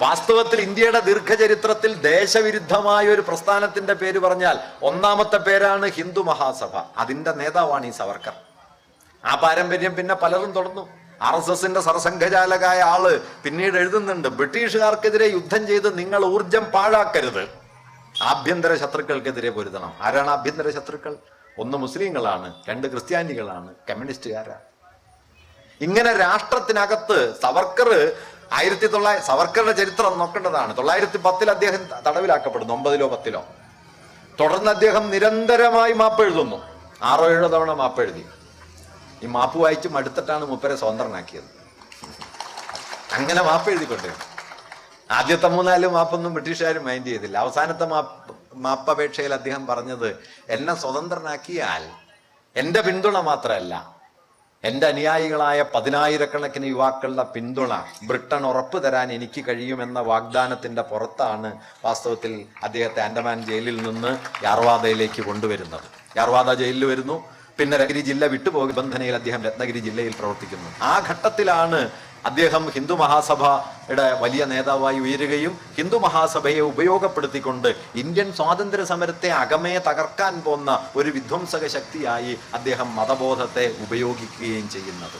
വാസ്തവത്തിൽ ഇന്ത്യയുടെ ദീർഘചരിത്രത്തിൽ ദേശവിരുദ്ധമായ ഒരു പ്രസ്ഥാനത്തിന്റെ പേര് പറഞ്ഞാൽ ഒന്നാമത്തെ പേരാണ് ഹിന്ദു മഹാസഭ. അതിന്റെ നേതാവാണ് ഈ സവർക്കർ. ആ പാരമ്പര്യം പിന്നെ പലരും തുടർന്നു. ആർ എസ് എസിന്റെ സർസംഘചാലകായ ആൾ പിന്നീട് എഴുതുന്നുണ്ട് ബ്രിട്ടീഷുകാർക്കെതിരെ യുദ്ധം ചെയ്ത് നിങ്ങൾ ഊർജം പാഴാക്കരുത്. ആഭ്യന്തര ശത്രുക്കൾക്കെതിരെ പൊരുതണം. ആരാണ് ആഭ്യന്തര ശത്രുക്കൾ? ഒന്ന് മുസ്ലിങ്ങളാണ് രണ്ട് ക്രിസ്ത്യാനികളാണ് കമ്മ്യൂണിസ്റ്റുകാരാണ്. ഇങ്ങനെ രാഷ്ട്രത്തിനകത്ത് സവർക്കർ ആയിരത്തി തൊള്ളായിരത്തി സവർക്കറുടെ ചരിത്രം നോക്കേണ്ടതാണ്. തൊള്ളായിരത്തി പത്തിൽ അദ്ദേഹം തടവിലാക്കപ്പെടുന്നു ഒമ്പതിലോ പത്തിലോ. തുടർന്ന് അദ്ദേഹം നിരന്തരമായി മാപ്പ് എഴുതുന്നു. ആറോ ഏഴോ തവണ മാപ്പ് എഴുതി. ഈ മാപ്പ് വായിച്ച് മടുത്തിട്ടാണ് മുപ്പരെ സ്വതന്ത്രനാക്കിയത്. അങ്ങനെ മാപ്പ് എഴുതിക്കൊണ്ടേ ആദ്യത്തെ മൂന്നാൽ മാപ്പൊന്നും ബ്രിട്ടീഷുകാർ മൈൻഡ് ചെയ്തില്ല. അവസാനത്തെ മാപ്പ് മാപ്പപേക്ഷയിൽ അദ്ദേഹം പറഞ്ഞത് എന്നെ സ്വതന്ത്രനാക്കിയാൽ എന്റെ പിന്തുണ മാത്രമല്ല എന്റെ അനുയായികളായ പതിനായിരക്കണക്കിന് യുവാക്കളുടെ പിന്തുണ ബ്രിട്ടൻ ഉറപ്പ് തരാൻ എനിക്ക് കഴിയുമെന്ന വാഗ്ദാനത്തിന്റെ പുറത്താണ് വാസ്തവത്തിൽ അദ്ദേഹത്തെ ആൻഡമാൻ ജയിലിൽ നിന്ന് യാർവാദയിലേക്ക് കൊണ്ടുവരുന്നത്. യാർവാദ ജയിലിൽ വരുന്നു. പിന്നെ രത്നഗിരി ജില്ല വിട്ടുപോകി ബന്ധനയിൽ അദ്ദേഹം രത്നഗിരി ജില്ലയിൽ പ്രവർത്തിക്കുന്നു. ആ ഘട്ടത്തിലാണ് അദ്ദേഹം ഹിന്ദു മഹാസഭയുടെ വലിയ നേതാവായി ഉയരുകയും ഹിന്ദു മഹാസഭയെ ഉപയോഗപ്പെടുത്തിക്കൊണ്ട് ഇന്ത്യൻ സ്വാതന്ത്ര്യ സമരത്തെ അകമേ തകർക്കാൻ പോന്ന ഒരു വിധ്വംസക ശക്തിയായി അദ്ദേഹം മതബോധത്തെ ഉപയോഗിക്കുകയും ചെയ്യുന്നത്.